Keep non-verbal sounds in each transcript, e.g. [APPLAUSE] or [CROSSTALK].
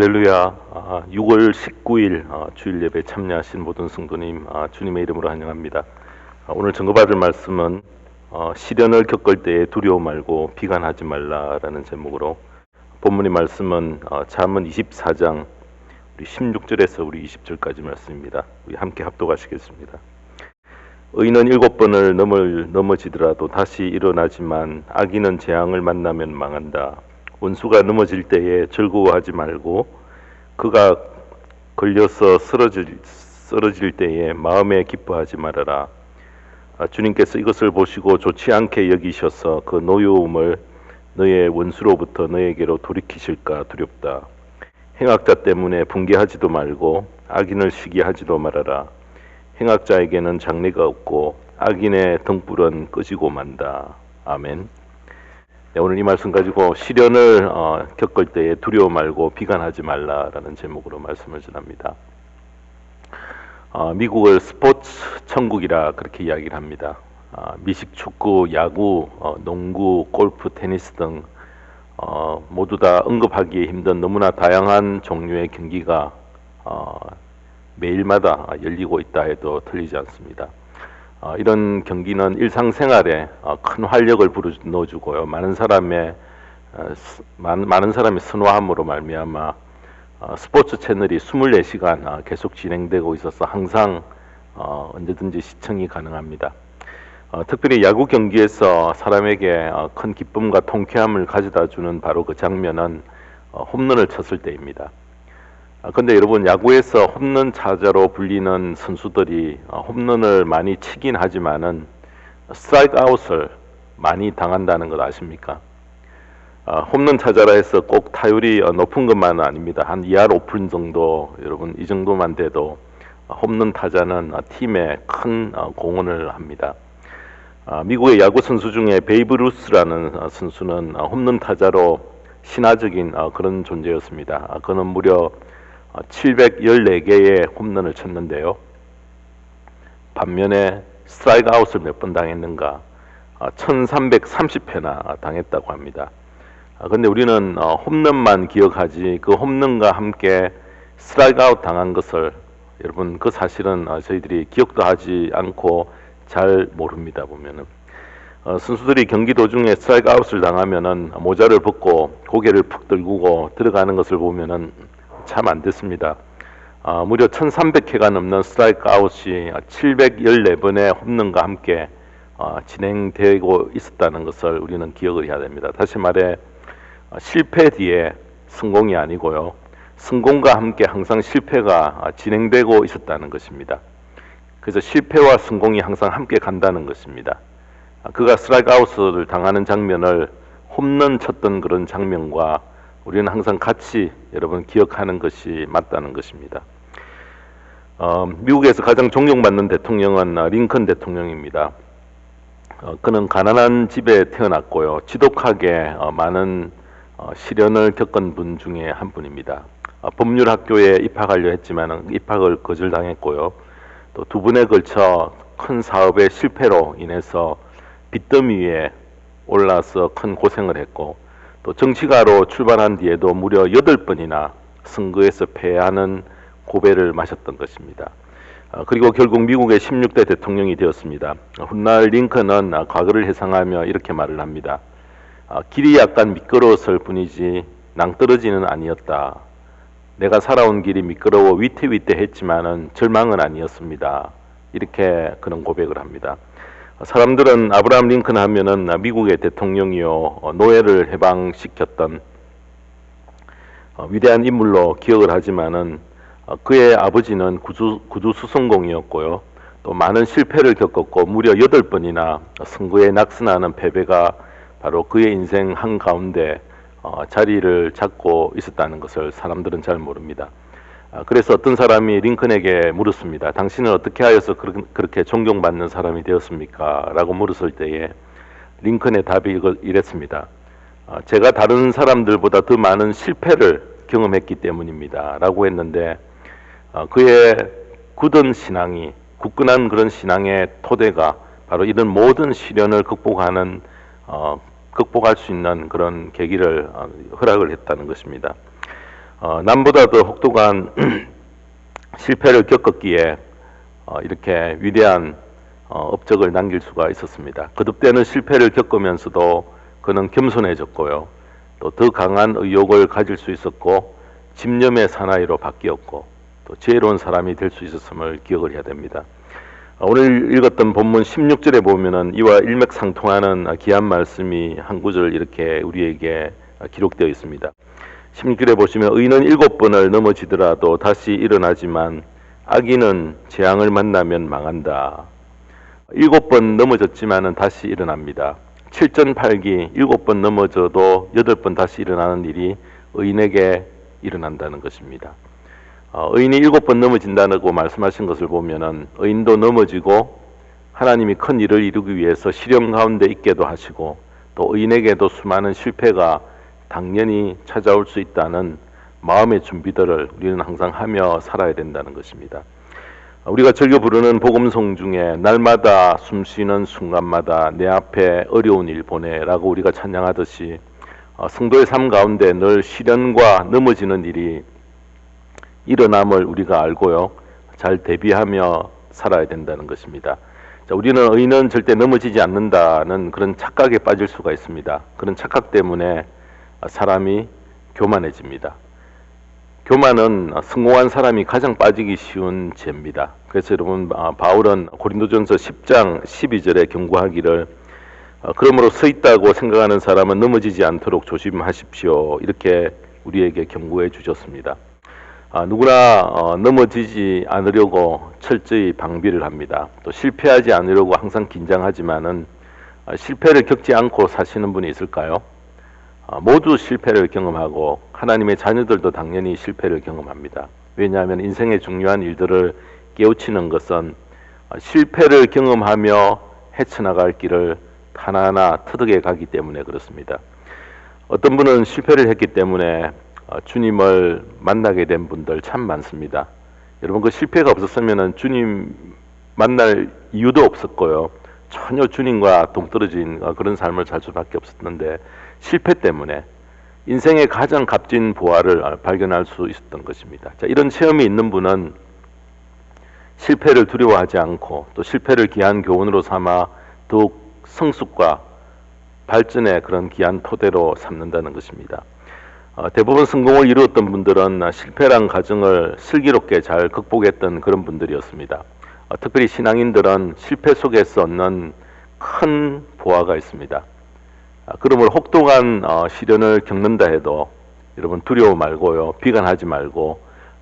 할렐루야. 아, 6월 19일 아, 주일 예배 참여하신 모든 성도님 아, 주님의 이름으로 환영합니다. 아, 오늘 전거받을 말씀은 어, 시련을 겪을 때에 두려워 말고 비관하지 말라라는 제목으로 본문의 말씀은 어, 잠언 24장 우리 16절에서 우리 20절까지 말씀입니다. 우리 함께 합독하시겠습니다. 의인은 일곱 번을 넘을 넘어지더라도 다시 일어나지만 악인은 재앙을 만나면 망한다. 원수가 넘어질 때에 즐거워하지 말고 그가 걸려서 쓰러질, 쓰러질 때에 마음에 기뻐하지 말아라. 아, 주님께서 이것을 보시고 좋지 않게 여기셔서 그 노여움을 너의 원수로부터 너에게로 돌이키실까 두렵다. 행악자 때문에 붕괴하지도 말고 악인을 시기하지도 말아라. 행악자에게는 장래가 없고 악인의 등불은 끄지고 만다. 아멘. 네, 오늘 이 말씀 가지고 시련을 어, 겪을 때에 두려워 말고 비관하지 말라라는 제목으로 말씀을 전합니다. 어, 미국을 스포츠 천국이라 그렇게 이야기를 합니다. 어, 미식, 축구, 야구, 어, 농구, 골프, 테니스 등 어, 모두 다 언급하기 힘든 너무나 다양한 종류의 경기가 어, 매일마다 열리고 있다 해도 틀리지 않습니다. 어, 이런 경기는 일상생활에 어, 큰 활력을 불어넣어주고요. 많은 사람의 어, 스, 많, 많은 사람의 선호함으로 말미암아 어, 스포츠 채널이 24시간 어, 계속 진행되고 있어서 항상 어, 언제든지 시청이 가능합니다. 어, 특별히 야구 경기에서 사람에게 어, 큰 기쁨과 통쾌함을 가져다 주는 바로 그 장면은 어, 홈런을 쳤을 때입니다. 아, 근데 여러분 야구에서 홈런 차자로 불리는 선수들이 어, 홈런을 많이 치긴 하지만은 스트라이크 아웃을 많이 당한다는 것 아십니까? 어, 홈런 차자라 해서 꼭 타율이 어, 높은 것만은 아닙니다. 한 2할 5푼 정도 여러분 이 정도만 돼도 어, 홈런 타자는 어, 팀에 큰 어, 공헌을 합니다. 아, 미국의 야구 선수 중에 베이브 루스라는 어, 선수는 어, 홈런 타자로 신화적인 어, 그런 존재였습니다. 아, 그는 무려 714개의 홈런을 쳤는데요. 반면에 스트라이크 아웃을 몇 번 당했는가? 1330회나 당했다고 합니다. 그런데 우리는 어, 홈런만 기억하지 그 홈런과 함께 스트라이크 아웃 당한 것을 여러분 그 사실은 어, 저희들이 기억도 하지 않고 잘 모릅니다 보면은 어, 선수들이 경기 도중에 스트라이크 아웃을 당하면은 모자를 벗고 고개를 푹 들고 들어가는 것을 보면은 참 안 됐습니다. 어, 무려 1300회가 넘는 스트라이크 아웃이 714번의 홈런과 함께 어, 진행되고 있었다는 것을 우리는 기억을 해야 됩니다. 다시 말해 어, 실패 뒤에 성공이 아니고요. 성공과 함께 항상 실패가 어, 진행되고 있었다는 것입니다. 그래서 실패와 성공이 항상 함께 간다는 것입니다. 어, 그가 스트라이크 아웃을 당하는 장면을 홈런 쳤던 그런 장면과 우리는 항상 같이 여러분 기억하는 것이 맞다는 것입니다. 어, 미국에서 가장 존경받는 대통령은 어, 링컨 대통령입니다. 어, 그는 가난한 집에 태어났고요. 지독하게 어, 많은 어, 시련을 겪은 분 중에 한 분입니다. 어, 법률 학교에 입학하려 했지만 입학을 거절당했고요. 또 두 번에 걸쳐 큰 사업의 실패로 인해서 빚더미 위에 올라서 큰 고생을 했고 또 정치가로 출발한 뒤에도 무려 여덟 번이나 선거에서 패하는 고배를 마셨던 것입니다. 어, 그리고 결국 미국의 16대 대통령이 되었습니다. 훗날 링컨은 과거를 회상하며 이렇게 말을 합니다. 어, 길이 약간 미끄러웠을 뿐이지 낭떠러지는 아니었다. 내가 살아온 길이 미끄러워 위태위태했지만은 절망은 아니었습니다. 이렇게 그런 고백을 합니다. 사람들은 아브라함 링컨 하면은 미국의 대통령이요 노예를 해방시켰던 어, 위대한 인물로 기억을 하지만은 어, 그의 아버지는 구두, 구두 수성공이었고요. 또 많은 실패를 겪었고 무려 여덟 번이나 선거에 낙선하는 패배가 바로 그의 인생 한 가운데 어, 자리를 잡고 있었다는 것을 사람들은 잘 모릅니다. 아, 그래서 어떤 사람이 링컨에게 물었습니다. 당신은 어떻게 하여서 그렇게 존경받는 사람이 되었습니까? 라고 물었을 때에 링컨의 답이 이랬습니다. 아, 제가 다른 사람들보다 더 많은 실패를 경험했기 때문입니다. 라고 했는데 아, 그의 굳은 신앙이 굳건한 그런 신앙의 토대가 바로 이런 모든 시련을 극복하는 어, 극복할 수 있는 그런 계기를 어, 허락을 했다는 것입니다. 어, 남보다 더 혹독한 [CLEARS THROAT] 실패를 겪었기에 어, 이렇게 위대한 어, 업적을 남길 수가 있었습니다. 거듭되는 실패를 겪으면서도 그는 겸손해졌고요. 또 더 강한 의욕을 가질 수 있었고 집념의 사나이로 바뀌었고 또 지혜로운 사람이 될 수 있었음을 기억을 해야 됩니다. 어, 오늘 읽었던 본문 16절에 보면은 이와 일맥상통하는 귀한 말씀이 한 구절 이렇게 우리에게 기록되어 있습니다. 16절에 보시면 의는 일곱 번을 넘어지더라도 다시 일어나지만 악인은 재앙을 만나면 망한다. 일곱 번 넘어졌지만은 다시 일어납니다. 7전 8기 일곱 번 넘어져도 여덟 번 다시 일어나는 일이 의인에게 일어난다는 것입니다. 어, 의인이 일곱 번 넘어진다고 말씀하신 것을 보면은 의인도 넘어지고 하나님이 큰 일을 이루기 위해서 시련 가운데 있게도 하시고 또 의인에게도 수많은 실패가 당연히 찾아올 수 있다는 마음의 준비들을 우리는 항상 하며 살아야 된다는 것입니다. 우리가 즐겨 부르는 복음송 중에 날마다 숨 쉬는 순간마다 내 앞에 어려운 일 보내라고 우리가 찬양하듯이 어, 성도의 삶 가운데 늘 시련과 넘어지는 일이 일어남을 우리가 알고요. 잘 대비하며 살아야 된다는 것입니다. 자, 우리는 의인은 절대 넘어지지 않는다는 그런 착각에 빠질 수가 있습니다. 그런 착각 때문에 사람이 교만해집니다. 교만은 성공한 사람이 가장 빠지기 쉬운 죄입니다. 그래서 여러분 아, 바울은 고린도전서 10장 12절에 경고하기를 어, 그러므로 서 있다고 생각하는 사람은 넘어지지 않도록 조심하십시오. 이렇게 우리에게 경고해 주셨습니다. 아, 누구나 어, 넘어지지 않으려고 철저히 방비를 합니다. 또 실패하지 않으려고 항상 긴장하지만은 아, 실패를 겪지 않고 사시는 분이 있을까요? 아, 모두 실패를 경험하고 하나님의 자녀들도 당연히 실패를 경험합니다. 왜냐하면 인생의 중요한 일들을 깨우치는 것은 아, 실패를 경험하며 헤쳐나갈 길을 하나하나 터득해 가기 때문에 그렇습니다. 어떤 분은 실패를 했기 때문에 아, 주님을 만나게 된 분들 참 많습니다. 여러분 그 실패가 없었으면 주님 만날 이유도 없었고요. 전혀 주님과 동떨어진 그런 삶을 살 수밖에 없었는데 실패 때문에 인생의 가장 값진 보화를 발견할 수 있었던 것입니다. 자, 이런 체험이 있는 분은 실패를 두려워하지 않고 또 실패를 귀한 교훈으로 삼아 더욱 성숙과 발전의 그런 귀한 토대로 삼는다는 것입니다. 어, 대부분 성공을 이루었던 분들은 실패란 과정을 슬기롭게 잘 극복했던 그런 분들이었습니다. 어, 특별히 신앙인들은 실패 속에서 얻는 큰 보화가 있습니다. 아, 그러므로 혹독한 어, 시련을 겪는다 해도 여러분 두려워 말고요. 비관하지 말고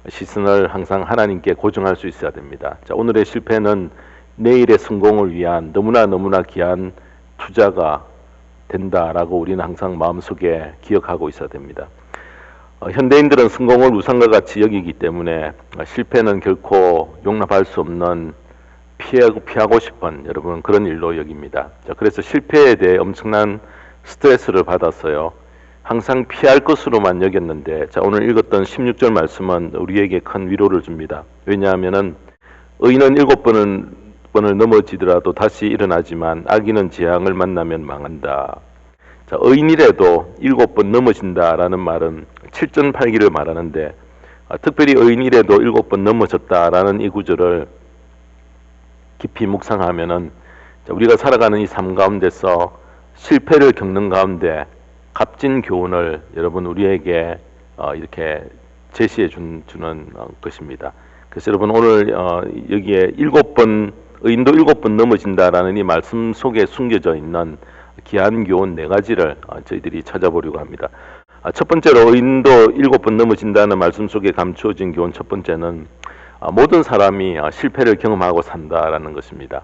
시선을 항상 하나님께 고정할 수 있어야 됩니다. 자, 오늘의 실패는 내일의 성공을 위한 너무나 너무나 귀한 투자가 된다라고 우리는 항상 마음속에 기억하고 있어야 됩니다. 어, 현대인들은 성공을 우상과 같이 여기기 때문에 실패는 결코 용납할 수 없는 피하고 피하고 싶은 여러분 그런 일로 여깁니다. 자, 그래서 실패에 대해 엄청난 스트레스를 받았어요. 항상 피할 것으로만 여겼는데 자 오늘 읽었던 16절 말씀은 우리에게 큰 위로를 줍니다. 왜냐하면은 의인은 일곱 번은 번을 넘어지더라도 다시 일어나지만 악인은 재앙을 만나면 망한다. 자, 의인이라도 일곱 번 넘어진다라는 말은 7전 8기를 말하는데 아, 특별히 의인이라도 일곱 번 넘어졌다라는 이 구절을 깊이 묵상하면은 자, 우리가 살아가는 이 삶 가운데서 실패를 겪는 가운데 값진 교훈을 여러분 우리에게 어, 이렇게 제시해 준, 주는 어, 것입니다. 그래서 여러분 오늘 어, 여기에 일곱 번 의인도 일곱 번 넘어진다라는 이 말씀 속에 숨겨져 있는 귀한 교훈 네 가지를 어, 저희들이 찾아보려고 합니다. 아, 첫 번째로 의인도 일곱 번 넘어진다는 말씀 속에 감추어진 교훈 첫 번째는 아, 모든 사람이 아, 실패를 경험하고 산다라는 것입니다.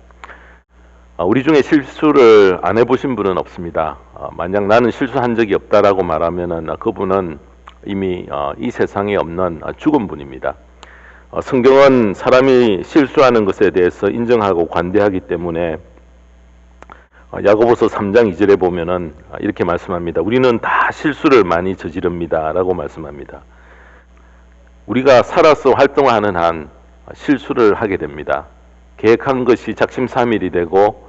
아, 우리 중에 실수를 안 해보신 분은 없습니다. 아, 만약 나는 실수한 적이 없다라고 말하면은 아, 그분은 이미 이 세상에 없는 죽은 분입니다. 어, 성경은 사람이 실수하는 것에 대해서 인정하고 관대하기 때문에 야고보서 3장 2절에 보면은 이렇게 말씀합니다. 우리는 다 실수를 많이 저지릅니다라고 말씀합니다. 우리가 살아서 활동하는 한 실수를 하게 됩니다. 계획한 것이 작심삼일이 되고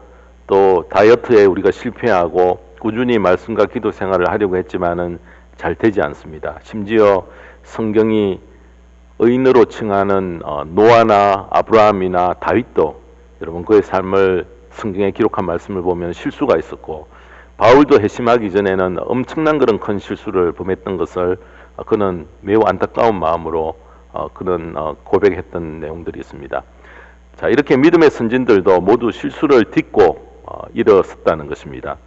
또 다이어트에 우리가 실패하고 꾸준히 말씀과 기도 생활을 하려고 했지만은 잘 되지 않습니다. 심지어 성경이 의인으로 칭하는 어, 노아나 아브라함이나 다윗도 여러분 그의 삶을 성경에 기록한 말씀을 보면 실수가 있었고 바울도 회심하기 전에는 엄청난 그런 큰 실수를 범했던 것을 어, 그는 매우 안타까운 마음으로 어, 그는 어, 고백했던 내용들이 있습니다. 자 이렇게 믿음의 선진들도 모두 실수를 딛고 어, 일어섰다는 것입니다.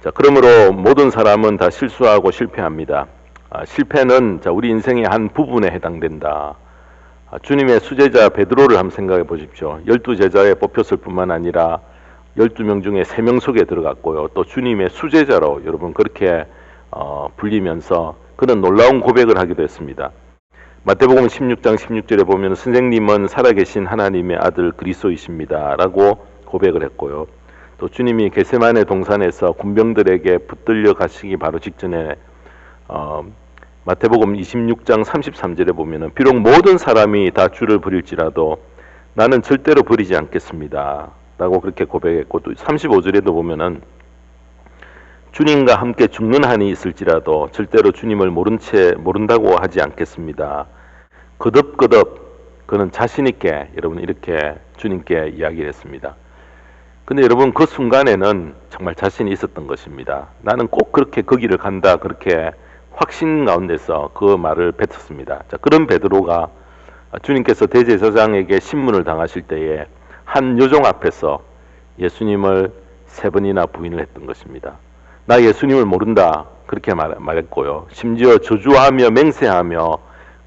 자 그러므로 모든 사람은 다 실수하고 실패합니다. 아, 실패는 자 우리 인생의 한 부분에 해당된다. 아, 주님의 수제자 베드로를 한번 생각해 보십시오. 열두 제자에 뽑혔을 뿐만 아니라 열두 명 중에 세 명 속에 들어갔고요. 또 주님의 수제자로 여러분 그렇게 어, 불리면서 그런 놀라운 고백을 하기도 했습니다. 마태복음 16장 16절에 보면 선생님은 살아계신 하나님의 아들 그리스도이십니다라고 고백을 했고요. 또 주님이 게세만의 동산에서 군병들에게 붙들려 가시기 바로 직전에 어, 마태복음 26장 33절에 보면은 비록 모든 사람이 다 주를 부릴지라도 나는 절대로 부리지 않겠습니다. 라고 그렇게 고백했고 또 35절에도 보면은 주님과 함께 죽는 한이 있을지라도 절대로 주님을 모른 채 모른다고 하지 않겠습니다. 거듭거듭 그는 자신 있게 여러분 이렇게 주님께 이야기를 했습니다. 근데 여러분 그 순간에는 정말 자신이 있었던 것입니다. 나는 꼭 그렇게 거기를 간다 그렇게 확신 가운데서 그 말을 뱉었습니다. 자, 그런 베드로가 주님께서 대제사장에게 신문을 당하실 때에 한 요종 앞에서 예수님을 세 번이나 부인을 했던 것입니다. 나 예수님을 모른다 그렇게 말, 말했고요. 심지어 저주하며 맹세하며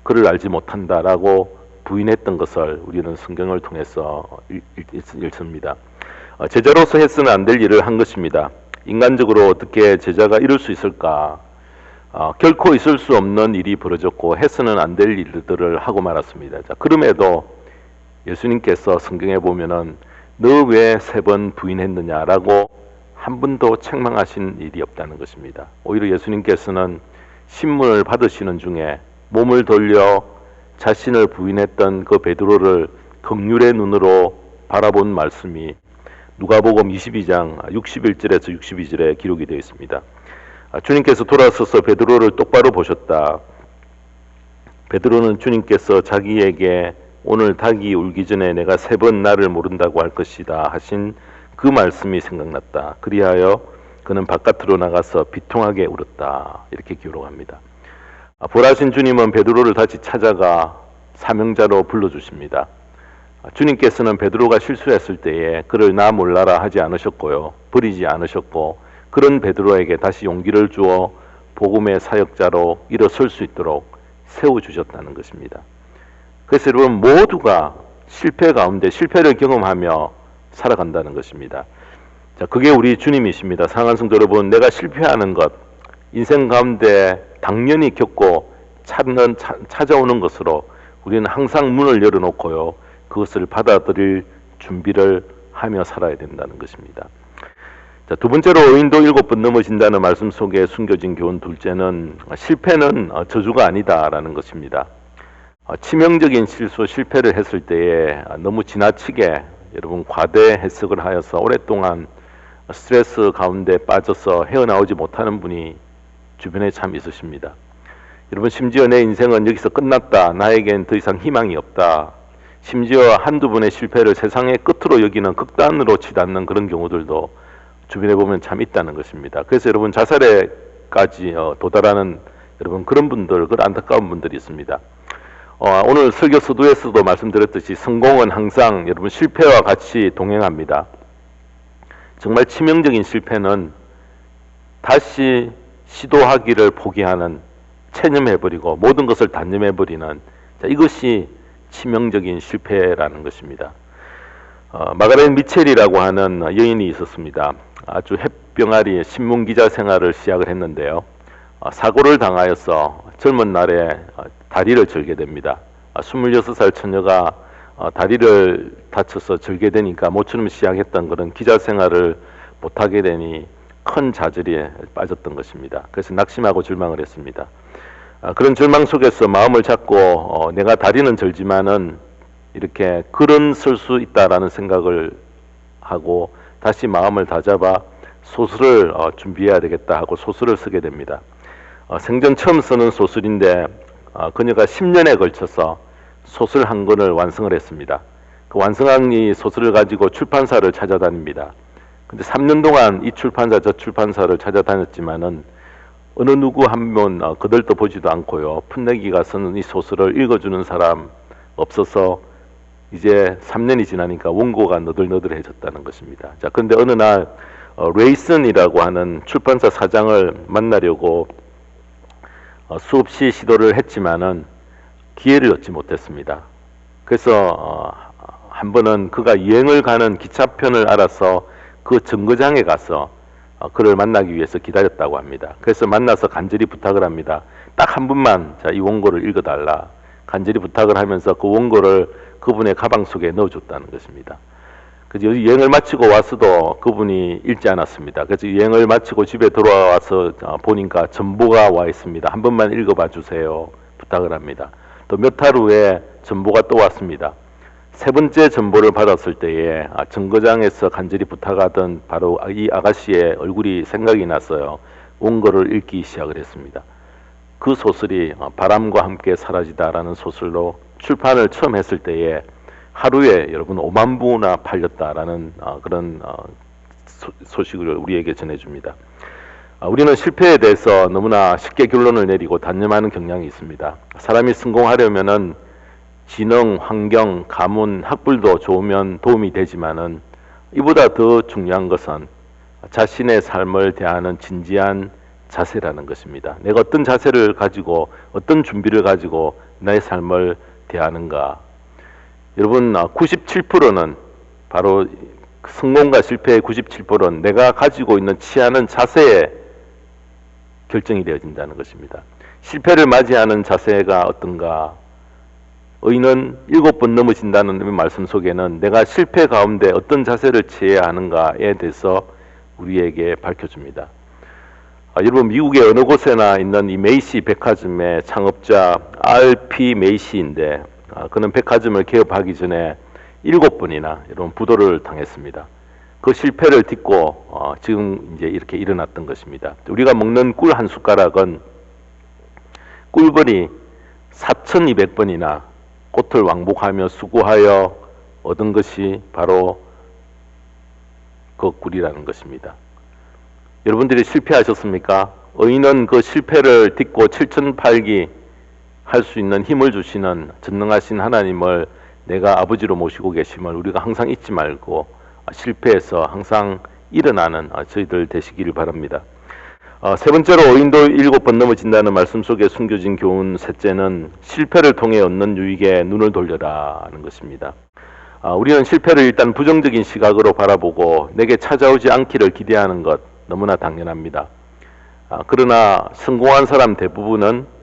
그를 알지 못한다라고 부인했던 것을 우리는 성경을 통해서 읽습니다. 어, 제자로서 했으면 안될 일을 한 것입니다. 인간적으로 어떻게 제자가 이룰 수 있을까? 어, 결코 있을 수 없는 일이 벌어졌고 해서는 안 될 일들을 하고 말았습니다. 자, 그럼에도 예수님께서 성경에 보면은 너 왜 세 번 부인했느냐라고 한 번도 책망하신 일이 없다는 것입니다. 오히려 예수님께서는 신문을 받으시는 중에 몸을 돌려 자신을 부인했던 그 베드로를 긍휼의 눈으로 바라본 말씀이 누가복음 22장 61절에서 62절에 기록이 되어 있습니다. 아, 주님께서 돌아서서 베드로를 똑바로 보셨다. 베드로는 주님께서 자기에게 오늘 닭이 울기 전에 내가 세 번 나를 모른다고 할 것이다 하신 그 말씀이 생각났다. 그리하여 그는 바깥으로 나가서 비통하게 울었다. 이렇게 기록합니다. 아, 보라신 주님은 베드로를 다시 찾아가 사명자로 불러주십니다. 아, 주님께서는 베드로가 실수했을 때에 그를 나 몰라라 하지 않으셨고요. 버리지 않으셨고 그런 베드로에게 다시 용기를 주어 복음의 사역자로 일어설 수 있도록 세워주셨다는 것입니다. 그래서 여러분 모두가 실패 가운데 실패를 경험하며 살아간다는 것입니다. 자, 그게 우리 주님이십니다. 상한 성도 여러분, 내가 실패하는 것, 인생 가운데 당연히 겪고 찾는, 찾아오는 것으로 우리는 항상 문을 열어놓고요. 그것을 받아들일 준비를 하며 살아야 된다는 것입니다. 자, 두 번째로 의인도 일곱 번 넘어진다는 말씀 속에 숨겨진 교훈 둘째는 실패는 어, 저주가 아니다라는 것입니다. 어, 치명적인 실수 실패를 했을 때에 너무 지나치게 여러분 과대 해석을 하여서 오랫동안 스트레스 가운데 빠져서 헤어나오지 못하는 분이 주변에 참 있으십니다. 여러분 심지어 내 인생은 여기서 끝났다. 나에겐 더 이상 희망이 없다. 심지어 한두 번의 실패를 세상의 끝으로 여기는 극단으로 치닫는 그런 경우들도 주변에 보면 참 있다는 것입니다. 그래서 여러분 자살에까지 어, 도달하는 여러분 그런 분들, 그 안타까운 분들이 있습니다. 어, 오늘 설교 서두에서도 말씀드렸듯이 성공은 항상 여러분 실패와 같이 동행합니다. 정말 치명적인 실패는 다시 시도하기를 포기하는 체념해버리고 모든 것을 단념해버리는 자, 이것이 치명적인 실패라는 것입니다. 어, 마가렛 미첼이라고 하는 여인이 있었습니다. 아주 햇병아리 신문 기자 생활을 시작을 했는데요. 어, 사고를 당하여서 젊은 날에 어, 다리를 절게 됩니다. 26살 아, 처녀가 어, 다리를 다쳐서 절게 되니까 모처럼 시작했던 그런 기자 생활을 못하게 되니 큰 좌절에 빠졌던 것입니다. 그래서 낙심하고 절망을 했습니다. 아, 그런 절망 속에서 마음을 잡고 내가 다리는 절지만은 이렇게 글은 쓸 수 있다라는 생각을 하고 다시 마음을 다잡아 소설을 어, 준비해야 되겠다 하고 소설을 쓰게 됩니다. 어, 생전 처음 쓰는 소설인데 어, 그녀가 10년에 걸쳐서 소설 한 권을 완성을 했습니다. 그 완성한 이 소설을 가지고 출판사를 찾아다닙니다. 근데 3년 동안 이 출판사 저 출판사를 찾아다녔지만은 어느 누구 한번 어, 그들도 보지도 않고요. 풋내기가 쓰는 이 소설을 읽어주는 사람 없어서 이제 3년이 지나니까 원고가 너덜너덜해졌다는 것입니다. 자, 그런데 어느 날 어, 레이슨이라고 하는 출판사 사장을 만나려고 어, 수없이 시도를 했지만은 기회를 얻지 못했습니다. 그래서 어, 한 번은 그가 여행을 가는 기차편을 알아서 그 정거장에 가서 어, 그를 만나기 위해서 기다렸다고 합니다. 그래서 만나서 간절히 부탁을 합니다. 딱한 자, 이 원고를 읽어달라. 간절히 부탁을 하면서 그 원고를 그분의 가방 속에 넣어줬다는 것입니다. 여행을 마치고 와서도 그분이 읽지 않았습니다. 그래서 여행을 마치고 집에 돌아와서 어, 보니까 전보가 와 있습니다. 한 번만 읽어봐 주세요. 부탁을 합니다. 또 몇 달 후에 전보가 또 왔습니다. 세 번째 전보를 받았을 때에 아, 정거장에서 간절히 부탁하던 바로 이 아가씨의 얼굴이 생각이 났어요. 원고를 읽기 시작을 했습니다. 그 소설이 어, 바람과 함께 사라지다라는 소설로 출판을 처음 했을 때에 하루에 여러분 5만 부나 팔렸다라는 어, 그런 어, 소, 소식을 우리에게 전해줍니다. 아, 우리는 실패에 대해서 너무나 쉽게 결론을 내리고 단념하는 경향이 있습니다. 사람이 성공하려면은 지능, 환경, 가문, 학벌도 좋으면 도움이 되지만은 이보다 더 중요한 것은 자신의 삶을 대하는 진지한 자세라는 것입니다. 내가 어떤 자세를 가지고 어떤 준비를 가지고 나의 삶을 대하는가. 여러분 97%는 바로 성공과 실패의 97%는 내가 가지고 있는 취하는 자세에 결정이 되어진다는 것입니다. 실패를 맞이하는 자세가 어떤가? 의인은 일곱 번 넘어진다는 말씀 속에는 내가 실패 가운데 어떤 자세를 취해야 하는가에 대해서 우리에게 밝혀줍니다. 아, 여러분 미국의 어느 곳에나 있는 이 메이시 백화점의 창업자 R.P. 메이시인데 아, 그는 백화점을 개업하기 전에 일곱 번이나 여러분 부도를 당했습니다. 그 실패를 딛고 어, 지금 이제 이렇게 일어났던 것입니다. 우리가 먹는 꿀 한 숟가락은 꿀벌이 4,200번이나 꽃을 왕복하며 수고하여 얻은 것이 바로 그 꿀이라는 것입니다. 여러분들이 실패하셨습니까? 의인은 그 실패를 딛고 7천팔기 할 수 있는 힘을 주시는 전능하신 하나님을 내가 아버지로 모시고 계심을 우리가 항상 잊지 말고 실패해서 항상 일어나는 저희들 되시기를 바랍니다. 어, 세 번째로 의인도 일곱 번 넘어진다는 말씀 속에 숨겨진 교훈 셋째는 실패를 통해 얻는 유익에 눈을 돌려라 하는 것입니다. 어, 우리는 실패를 일단 부정적인 시각으로 바라보고 내게 찾아오지 않기를 기대하는 것 너무나 당연합니다. 어, 그러나 성공한 사람 대부분은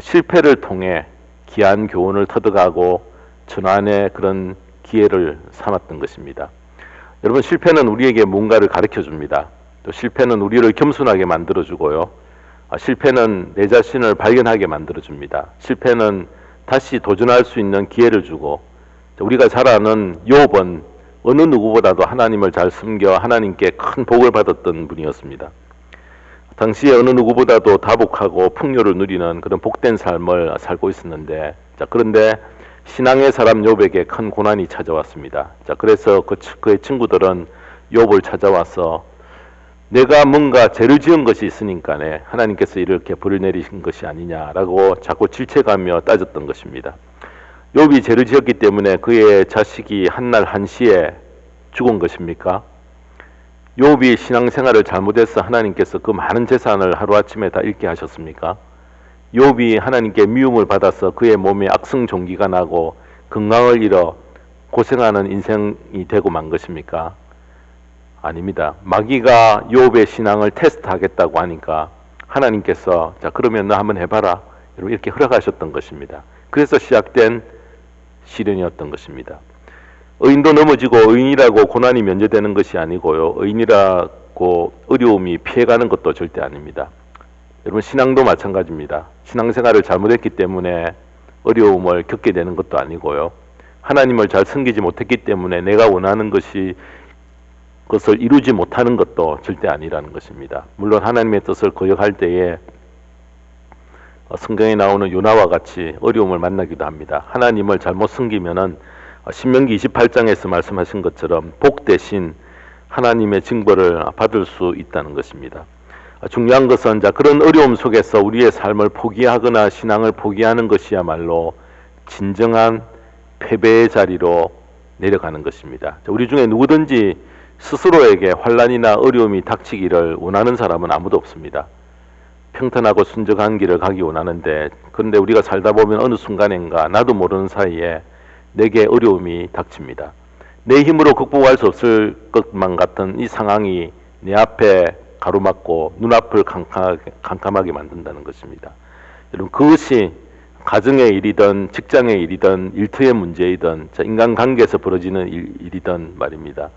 실패를 통해 귀한 교훈을 터득하고 전환의 그런 기회를 삼았던 것입니다. 여러분 실패는 우리에게 뭔가를 가르쳐 줍니다. 또 실패는 우리를 겸손하게 만들어 주고요. 아, 실패는 내 자신을 발견하게 만들어 줍니다. 실패는 다시 도전할 수 있는 기회를 주고 우리가 잘 아는 욥은 어느 누구보다도 하나님을 잘 숨겨 하나님께 큰 복을 받았던 분이었습니다. 당시에 어느 누구보다도 다복하고 풍요를 누리는 그런 복된 삶을 살고 있었는데 자 그런데 신앙의 사람 욥에게 큰 고난이 찾아왔습니다. 자 그래서 그, 그의 친구들은 욥을 찾아와서 내가 뭔가 죄를 지은 것이 있으니까네 하나님께서 이렇게 불을 내리신 것이 아니냐라고 자꾸 질책하며 따졌던 것입니다. 욥이 죄를 지었기 때문에 그의 자식이 한날 한시에 죽은 것입니까? 욥이 신앙생활을 잘못해서 하나님께서 그 많은 재산을 하루아침에 다 잃게 하셨습니까? 욥이 하나님께 미움을 받아서 그의 몸에 악성 종기가 나고 건강을 잃어 고생하는 인생이 되고 만 것입니까? 아닙니다. 마귀가 욥의 신앙을 테스트하겠다고 하니까 하나님께서 자 그러면 너 한번 해봐라 이렇게 허락하셨던 것입니다. 그래서 시작된 시련이었던 것입니다. 의인도 넘어지고 의인이라고 고난이 면제되는 것이 아니고요. 의인이라고 어려움이 피해가는 것도 절대 아닙니다. 여러분 신앙도 마찬가지입니다. 신앙생활을 잘못했기 때문에 어려움을 겪게 되는 것도 아니고요. 하나님을 잘 섬기지 못했기 때문에 내가 원하는 것이 그것을 이루지 못하는 것도 절대 아니라는 것입니다. 물론 하나님의 뜻을 거역할 때에 어, 성경에 나오는 요나와 같이 어려움을 만나기도 합니다. 하나님을 잘못 섬기면은 어, 신명기 28장에서 말씀하신 것처럼 복 대신 하나님의 징벌을 받을 수 있다는 것입니다. 어, 중요한 것은 자 그런 어려움 속에서 우리의 삶을 포기하거나 신앙을 포기하는 것이야말로 진정한 패배의 자리로 내려가는 것입니다. 자, 우리 중에 누구든지 스스로에게 환란이나 어려움이 닥치기를 원하는 사람은 아무도 없습니다. 평탄하고 순정한 길을 가기 원하는데 그런데 우리가 살다 보면 어느 순간인가 나도 모르는 사이에 내게 어려움이 닥칩니다. 내 힘으로 극복할 수 없을 것만 같은 이 상황이 내 앞에 가로막고 눈앞을 캄캄하게, 캄캄하게 만든다는 것입니다. 여러분 그것이 가정의 일이든 직장의 일이든 일터의 문제이든 자, 인간관계에서 벌어지는 일, 일이든 말입니다.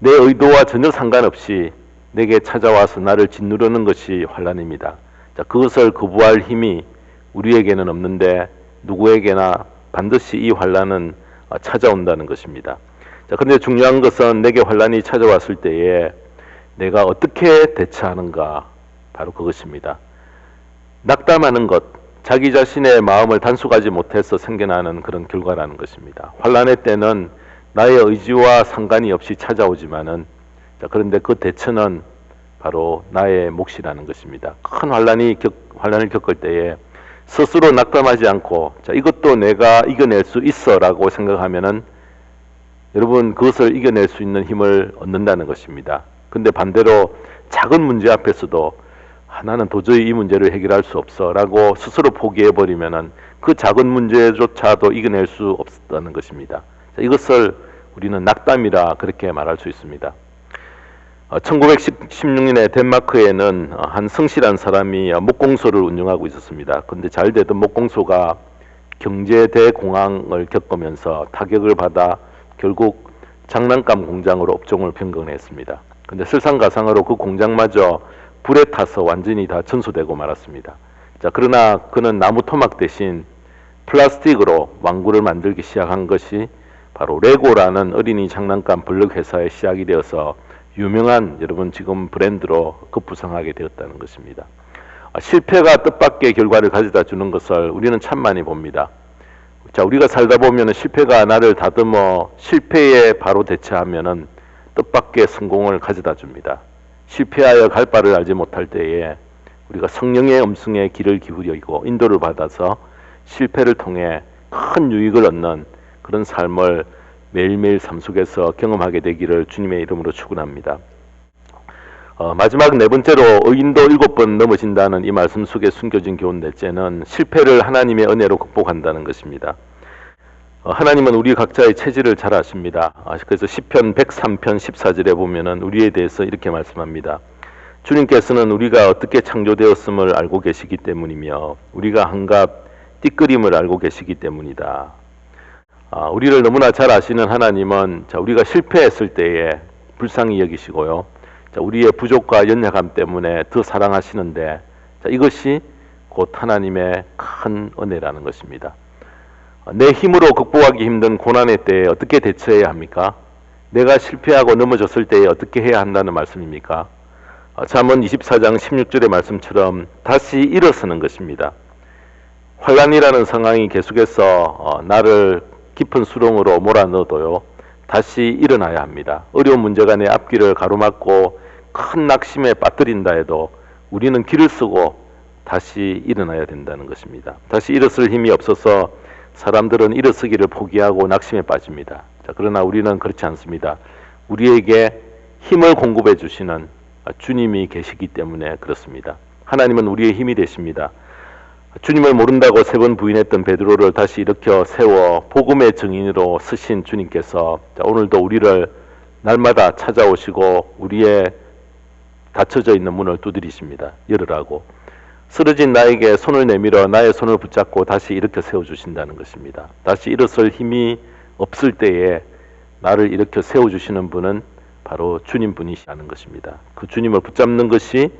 내 의도와 전혀 상관없이 내게 찾아와서 나를 짓누르는 것이 환란입니다. 자, 그것을 거부할 힘이 우리에게는 없는데 누구에게나 반드시 이 환란은 어, 찾아온다는 것입니다. 자, 그런데 중요한 것은 내게 환란이 찾아왔을 때에 내가 어떻게 대처하는가 바로 그것입니다. 낙담하는 것, 자기 자신의 마음을 단속하지 못해서 생겨나는 그런 결과라는 것입니다. 환란의 때는 나의 의지와 상관이 없이 찾아오지만은 자, 그런데 그 대처는 바로 나의 몫이라는 것입니다. 큰 환란이 겪, 환란을 겪을 때에 스스로 낙담하지 않고 자, 이것도 내가 이겨낼 수 있어라고 생각하면은 여러분 그것을 이겨낼 수 있는 힘을 얻는다는 것입니다. 근데 반대로 작은 문제 앞에서도 아, 나는 도저히 이 문제를 해결할 수 없어라고 스스로 포기해 버리면은 그 작은 문제조차도 이겨낼 수 없다는 것입니다. 자, 이것을 우리는 낙담이라 그렇게 말할 수 있습니다. 어, 1916년에 덴마크에는 어, 한 성실한 사람이 어, 목공소를 운영하고 있었습니다. 그런데 잘 되던 목공소가 경제 대공황을 겪으면서 타격을 받아 결국 장난감 공장으로 업종을 변경했습니다. 근데 설상가상으로 그 공장마저 불에 타서 완전히 다 전소되고 말았습니다. 자, 그러나 그는 나무 토막 대신 플라스틱으로 왕구를 만들기 시작한 것이 바로 레고라는 어린이 장난감 블록 회사의 시작이 되어서 유명한 여러분 지금 브랜드로 급부상하게 되었다는 것입니다. 아, 실패가 뜻밖의 결과를 가져다 주는 것을 우리는 참 많이 봅니다. 자, 우리가 살다 보면 실패가 나를 다듬어 실패에 바로 대처하면은 뜻밖의 성공을 가져다 줍니다. 실패하여 갈 바를 알지 못할 때에 우리가 성령의 음성에 귀를 기울이고 인도를 받아서 실패를 통해 큰 유익을 얻는 그런 삶을 매일매일 삶 속에서 경험하게 되기를 주님의 이름으로 축원합니다. 어, 마지막 네 번째로 의인도 일곱 번 넘어진다는 이 말씀 속에 숨겨진 교훈 넷째는 실패를 하나님의 은혜로 극복한다는 것입니다. 어, 하나님은 우리 각자의 체질을 잘 아십니다. 아, 그래서 시편 103편 14절에 보면은 우리에 대해서 이렇게 말씀합니다. 주님께서는 우리가 어떻게 창조되었음을 알고 계시기 때문이며 우리가 한갑 띠끄림을 알고 계시기 때문이다. 아, 우리를 너무나 잘 아시는 하나님은 자, 우리가 실패했을 때에 불쌍히 여기시고요. 자, 우리의 부족과 연약함 때문에 더 사랑하시는데 자, 이것이 곧 하나님의 큰 은혜라는 것입니다. 내 힘으로 극복하기 힘든 고난의 때에 어떻게 대처해야 합니까? 내가 실패하고 넘어졌을 때에 어떻게 해야 한다는 말씀입니까? 어, 잠언 24장 16절의 말씀처럼 다시 일어서는 것입니다. 환란이라는 상황이 계속해서 어, 나를 깊은 수렁으로 몰아넣어도요. 다시 일어나야 합니다. 어려운 문제가 내 앞길을 가로막고 큰 낙심에 빠뜨린다 해도 우리는 길을 쓰고 다시 일어나야 된다는 것입니다. 다시 일어설 힘이 없어서 사람들은 일어서기를 포기하고 낙심에 빠집니다. 자, 그러나 우리는 그렇지 않습니다. 우리에게 힘을 공급해 주시는 주님이 계시기 때문에 그렇습니다. 하나님은 우리의 힘이 되십니다. 주님을 모른다고 세 번 부인했던 베드로를 다시 일으켜 세워 복음의 증인으로 쓰신 주님께서 오늘도 우리를 날마다 찾아오시고 우리의 닫혀져 있는 문을 두드리십니다. 열으라고. 쓰러진 나에게 손을 내밀어 나의 손을 붙잡고 다시 일으켜 세워 주신다는 것입니다. 다시 일어설 힘이 없을 때에 나를 일으켜 세워 주시는 분은 바로 주님 분이시라는 것입니다. 그 주님을 붙잡는 것이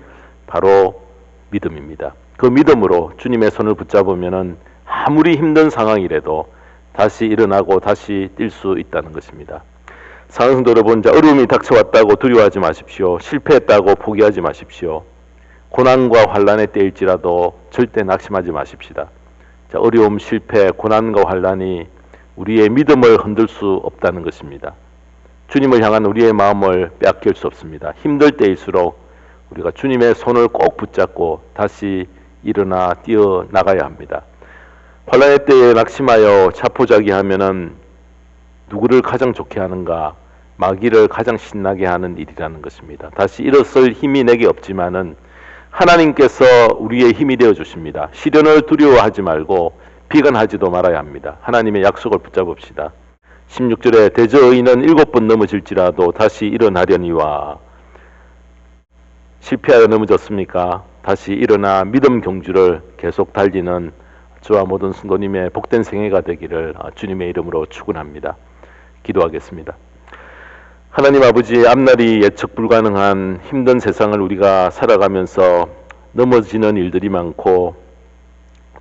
바로 믿음입니다. 그 믿음으로 주님의 손을 붙잡으면은 아무리 힘든 상황이라도 다시 일어나고 다시 뛸 수 있다는 것입니다. 사랑성도 여러분, 어려움이 닥쳐왔다고 두려워하지 마십시오. 실패했다고 포기하지 마십시오. 고난과 환란의 때일지라도 절대 낙심하지 마십시다. 자, 어려움, 실패, 고난과 환란이 우리의 믿음을 흔들 수 없다는 것입니다. 주님을 향한 우리의 마음을 빼앗길 수 없습니다. 힘들 때일수록 우리가 주님의 손을 꼭 붙잡고 다시 일어나 뛰어 나가야 합니다. 환란의 때에 낙심하여 자포자기하면은 누구를 가장 좋게 하는가? 마귀를 가장 신나게 하는 일이라는 것입니다. 다시 일어설 힘이 내게 없지만은 하나님께서 우리의 힘이 되어 주십니다. 시련을 두려워하지 말고 비관하지도 말아야 합니다. 하나님의 약속을 붙잡읍시다. 16절에 대저 의인은 일곱 번 넘어질지라도 다시 일어나려니와 실패하여 넘어졌습니까? 다시 일어나 믿음 경주를 계속 달리는 저와 모든 성도님의 복된 생애가 되기를 주님의 이름으로 축원합니다. 기도하겠습니다. 하나님 아버지 앞날이 예측 불가능한 힘든 세상을 우리가 살아가면서 넘어지는 일들이 많고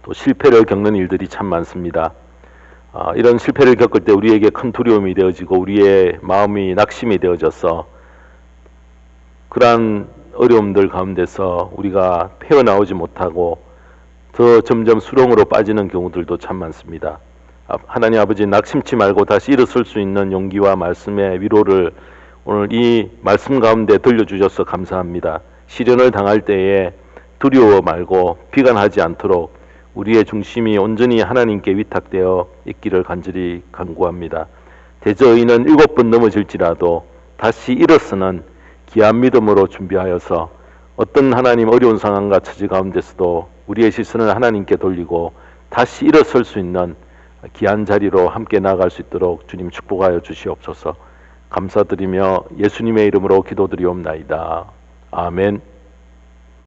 또 실패를 겪는 일들이 참 많습니다. 아, 이런 실패를 겪을 때 우리에게 큰 두려움이 되어지고 우리의 마음이 낙심이 되어져서 그러한 어려움들 가운데서 우리가 헤어나오지 못하고 더 점점 수렁으로 빠지는 경우들도 참 많습니다. 아, 하나님 아버지 낙심치 말고 다시 일어설 수 있는 용기와 말씀의 위로를 오늘 이 말씀 가운데 들려주셔서 감사합니다. 시련을 당할 때에 두려워 말고 비관하지 않도록 우리의 중심이 온전히 하나님께 위탁되어 있기를 간절히 간구합니다. 대저의는 일곱 번 넘어질지라도 다시 일어서는 귀한 믿음으로 준비하여서 어떤 하나님 어려운 상황과 처지 가운데서도 우리의 시선을 하나님께 돌리고 다시 일어설 수 있는 귀한 자리로 함께 나아갈 수 있도록 주님 축복하여 주시옵소서. 감사드리며 예수님의 이름으로 기도드리옵나이다. 아멘.